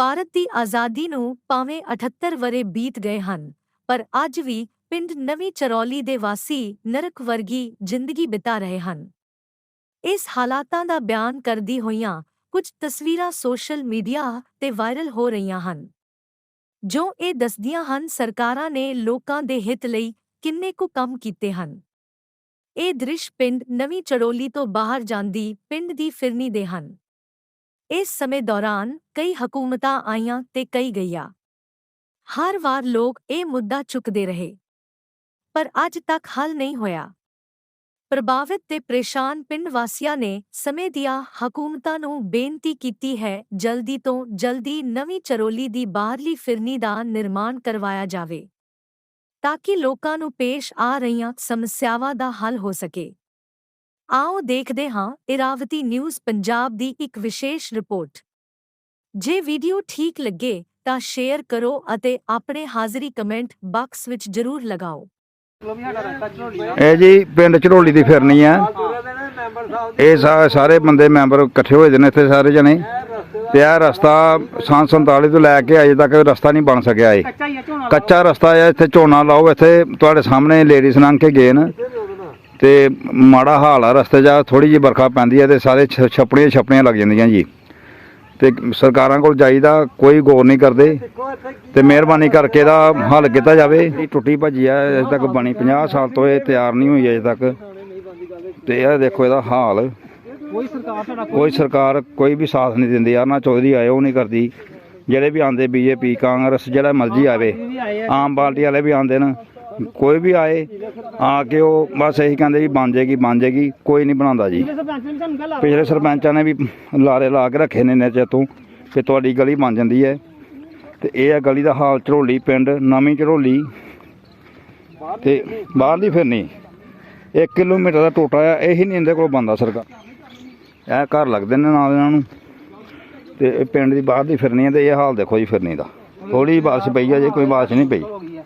ਭਾਰਤ ਦੀ ਆਜ਼ਾਦੀ ਨੂੰ ਭਾਵੇਂ 78 ਵਰੇ ਬੀਤ ਗਏ ਹਨ, ਪਰ ਅੱਜ ਵੀ ਪਿੰਡ ਨਵੀਂ ਚਰੌਲੀ ਦੇ ਵਾਸੀ ਨਰਕ ਵਰਗੀ ਜ਼ਿੰਦਗੀ ਬਿਤਾ ਰਹੇ ਹਨ। ਇਸ ਹਾਲਾਤਾਂ ਦਾ ਬਿਆਨ ਕਰਦੀ ਹੋਈਆਂ ਕੁਝ ਤਸਵੀਰਾਂ ਸੋਸ਼ਲ ਮੀਡੀਆ ਤੇ ਵਾਇਰਲ ਹੋ ਰਹੀਆਂ ਹਨ, ਜੋ ਇਹ ਦੱਸਦੀਆਂ ਹਨ ਸਰਕਾਰਾਂ ਨੇ ਲੋਕਾਂ ਦੇ ਹਿੱਤ ਲਈ ਕਿੰਨੇ ਕੁ ਕੰਮ ਕੀਤੇ ਹਨ। ਇਹ ਦ੍ਰਿਸ਼ ਪਿੰਡ ਨਵੀਂ ਚੜੋਲੀ ਤੋਂ ਬਾਹਰ ਜਾਂਦੀ ਪਿੰਡ ਦੀ ਫਿਰਨੀ ਦੇ ਹਨ। ਇਸ ਸਮੇਂ ਦੌਰਾਨ ਕਈ ਹਕੂਮਤਾਂ ਆਈਆਂ ਤੇ ਕਈ ਗਈਆਂ। ਹਰ ਵਾਰ ਲੋਕ ਇਹ ਮੁੱਦਾ ਚੁੱਕਦੇ ਰਹੇ। ਪਰ ਅੱਜ ਤੱਕ ਹੱਲ ਨਹੀਂ ਹੋਇਆ। ਪ੍ਰਭਾਵਿਤ ਤੇ ਪਰੇਸ਼ਾਨ ਪਿੰਡ ਵਾਸੀਆਂ ਨੇ ਸਮੇਂ ਦੀਆਂ ਹਕੂਮਤਾਂ ਨੂੰ ਬੇਨਤੀ ਕੀਤੀ ਹੈ, ਜਲਦੀ ਤੋਂ ਜਲਦੀ ਨਵੀਂ ਚਰੋਲੀ ਦੀ ਬਾਹਰਲੀ ਫਿਰਨੀ ਦਾ ਨਿਰਮਾਣ ਕਰਵਾਇਆ ਜਾਵੇ, ਤਾਂ ਕਿ ਲੋਕਾਂ ਨੂੰ ਪੇਸ਼ ਆ ਰਹੀਆਂ ਸਮੱਸਿਆਵਾਂ ਦਾ ਹੱਲ ਹੋ ਸਕੇ। ਆਓ ਦੇਖਦੇ ਹਾਂ ਇਰਾਵਤੀ ਨਿਊਜ਼ ਪੰਜਾਬ ਦੀ ਇੱਕ ਵਿਸ਼ੇਸ਼ ਰਿਪੋਰਟ। ਜੇ ਵੀਡੀਓ ਠੀਕ ਲੱਗੇ ਤਾਂ ਸ਼ੇਅਰ ਕਰੋ ਅਤੇ ਆਪਣੇ ਹਾਜ਼ਰੀ ਕਮੈਂਟ ਬਾਕਸ ਵਿੱਚ ਜ਼ਰੂਰ ਲਗਾਓ। ਇਹ ਜੀ ਪਿੰਡ ਝੜੋਲੀ ਦੀ ਫਿਰਨੀ ਆ। ਇਹ ਸਾਰੇ ਬੰਦੇ ਮੈਂਬਰ ਇਕੱਠੇ ਹੋਏ ਦੇ ਨੇ ਇੱਥੇ ਸਾਰੇ ਜਣੇ। ਤੇ ਇਹ ਰਸਤਾ ਸੰਨ 47 ਤੋਂ ਲੈ ਕੇ ਅਜੇ ਤੱਕ ਰਸਤਾ ਨਹੀਂ ਬਣ ਸਕਿਆ ਇਹ। ਕੱਚਾ ਰਸਤਾ ਹੈ ਇੱਥੇ ਝੋਨਾ ਲਾਓ, ਇੱਥੇ ਤੁਹਾਡੇ ਸਾਹਮਣੇ ਲੇਡੀਜ਼ ਲੰਘ ਕੇ ਗਏ ਨੇ। ਤੇ ਮਾੜਾ ਹਾਲ ਆ, ਰਸਤੇ 'ਚ ਥੋੜੀ ਜਿਹੀ ਬਰਖਾ ਪੈਂਦੀ ਹੈ ਤੇ ਸਾਰੇ ਛ- ਛੱਪੜੀਆਂ ਛੱਪੜੀਆਂ ਲੱਗ ਜਾਂਦੀਆਂ ਜੀ। ਤੇ ਸਰਕਾਰਾਂ ਕੋਲ ਜਾਈਦਾ, ਕੋਈ ਗੌਰ ਨਹੀਂ ਕਰਦੇ ਤੇ ਮਿਹਰਬਾਨੀ ਕਰਕੇ ਇਹਦਾ ਹੱਲ ਕੀਤਾ ਜਾਵੇ। ਟੁੱਟੀ ਭੱਜੀ ਆ, ਅਜੇ ਤੱਕ ਬਣੀ 50 ਸਾਲ ਤੋਂ ਇਹ ਤਿਆਰ ਨਹੀਂ ਹੋਈ ਅਜੇ ਤੱਕ। ਤੇ ਇਹ ਦੇਖੋ ਇਹਦਾ ਹਾਲ। ਕੋਈ ਸਰਕਾਰ ਸਾਡਾ ਕੋਈ ਸਰਕਾਰ ਕੋਈ ਵੀ ਸਾਥ ਨਹੀਂ ਦਿੰਦੀ ਯਾਰ ਨਾ ਚੌਧਰੀ ਆਏ, ਉਹ ਨਹੀਂ ਕਰਦੀ। ਜਿਹੜੇ ਵੀ ਆਂਦੇ ਬੀਜੇਪੀ, ਕਾਂਗਰਸ, ਜਿਹੜਾ ਮਰਜ਼ੀ ਆਵੇ, ਆਮ ਪਾਰਟੀ ਵਾਲੇ ਵੀ ਆਂਦੇ ਨੇ। ਕੋਈ ਵੀ ਆਏ ਆ ਕੇ ਉਹ ਬਸ ਇਹੀ ਕਹਿੰਦੇ ਵੀ ਬਣ ਜਾਏਗੀ ਬਣ ਜਾਏਗੀ ਕੋਈ ਨਹੀਂ ਬਣਾਉਂਦਾ ਜੀ। ਪਿਛਲੇ ਸਰਪੰਚ ਨੇ ਆ ਵੀ ਲਾਰੇ ਲਾ ਕੇ ਰੱਖੇ ਨੇ ਨੇ ਤੋਂ ਕਿ ਤੁਹਾਡੀ ਗਲੀ ਬਣ ਜਾਂਦੀ ਹੈ। ਤੇ ਇਹ ਹੈ ਗਲੀ ਦਾ ਹਾਲ ਝੜੋਲੀ ਪਿੰਡ ਨਵੀਂ ਝੜੋਲੀ ਤੇ ਬਾਹਰਲੀ ਫਿਰਨੀ 1 ਕਿਲੋਮੀਟਰ ਦਾ ਟੋਟਾ ਆ ਇਹੀ ਨਹੀਂ ਇਹਦੇ ਕੋਲ ਬੰਦਾ ਸਰਕਾਰ। ਇਹ ਘਰ ਲੱਗਦੇ ਨੇ ਨਾਲ ਇਹਨਾਂ ਨੂੰ। ਤੇ ਇਹ ਪਿੰਡ ਦੀ ਬਾਹਰ ਦੀ ਫਿਰਨੀ ਹੈ ਤੇ ਇਹ ਹਾਲ ਦੇਖੋ ਜੀ ਫਿਰਨੀ ਦਾ। ਥੋੜੀ ਬਾਰਿਸ਼ ਪਈ ਹੈ ਜੇ ਕੋਈ ਬਾਰਿਸ਼ ਨਹੀਂ ਪਈ ਹੋ ਗਈ ਆ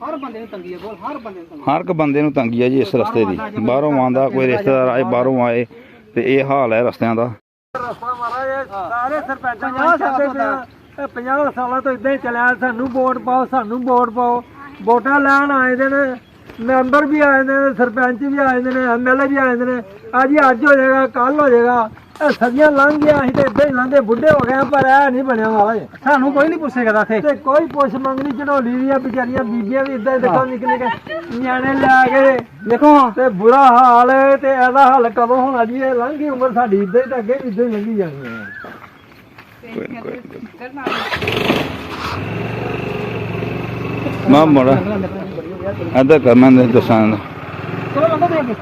ਹਰ ਬੰਦੇ ਨੂੰ ਤੰਗੀ ਆ ਬੋਲ ਹਰ ਬੰਦੇ ਨੂੰ ਤੰਗੀ ਹਰ ਇੱਕ ਬੰਦੇ ਨੂੰ ਤੰਗੀ ਹੈ ਜੀ ਇਸ ਰਸਤੇ ਦੀ। ਬਾਹਰੋਂ ਆਉਂਦਾ ਕੋਈ ਰਿਸ਼ਤੇਦਾਰ ਆਏ ਬਾਹਰੋਂ ਆਏ ਤੇ ਇਹ ਹਾਲ ਹੈ ਰਸਤਿਆਂ ਦਾ। ਰਸਤਾ ਮਹਾਰਾਜ ਸਾਰੇ ਸਰਪੰਚਾਂ ਨੂੰ ਸਾਡੇ ਤੇ ਇਹ 50 ਸਾਲਾਂ ਤੋਂ ਇਦਾਂ ਹੀ ਚੱਲਿਆ ਸਾਨੂੰ ਵੋਟ ਪਾਓ ਸਾਨੂੰ ਵੋਟ ਪਾਓ। ਵੋਟਾਂ ਲੈਣ ਆਏ ਦੇ ਨੇ ਮੈਂਬਰ ਵੀ ਆਏ ਨੇ ਸਰਪੰਚ ਵੀ ਆਏ ਨੇ ਐਮਐਲਏ ਵੀ ਆਏ ਨੇ। ਅੱਜ ਹੀ ਅੱਜ ਹੋ ਜਾਏਗਾ ਕੱਲ ਹੋ ਜਾਏਗਾ। ਇਹ ਸਦੀਆਂ ਲੰਘ ਗਿਆ ਅਸੀਂ ਤੇ ਇਦਾਂ ਹੀ ਲੰਘੇ ਬੁੱਢੇ ਹੋ ਗਏ ਆ, ਪਰ ਇਹ ਨਹੀਂ ਬਣਿਆ ਮਹਾਰਾਜ। ਸਾਨੂੰ ਕੋਈ ਨਹੀਂ ਪੁੱਛੇਗਾ ਇੱਥੇ। ਤੇ ਕੋਈ ਪੁੱਛ ਮੰਗਣੀ ਝੜੋਲੀ ਦੀਆਂ ਵਿਚਾਰੀਆਂ ਬੀਬੀਆਂ ਵੀ ਇਦਾਂ ਦੇਖੋ ਨਿੱਕੇ ਨਿੱਕੇ ਨਿਆਣੇ ਲੈ ਕੇ ਦੇਖੋ ਤੇ ਬੁਰਾ ਹਾਲ ਹੈ ਤੇ ਇਹਦਾ ਹੱਲ ਕਦੋਂ ਹੋਣਾ ਜੀ? ਇਹ ਲੰਘੀ ਉਮਰ ਸਾਡੀ ਇਦਾਂ ਹੀ ਤਾਂ ਅੱਗੇ ਵੀ ਇਦਾਂ ਹੀ ਲੰਘੀ ਜਾਣੀ ਹੈ। ਮਾ ਮੋੜਾ। ਕਰਨਾ ਦੱਸਾਂ। ਚਲੋ ਲੰਘੋ ਦੇ ਅੱਗੇ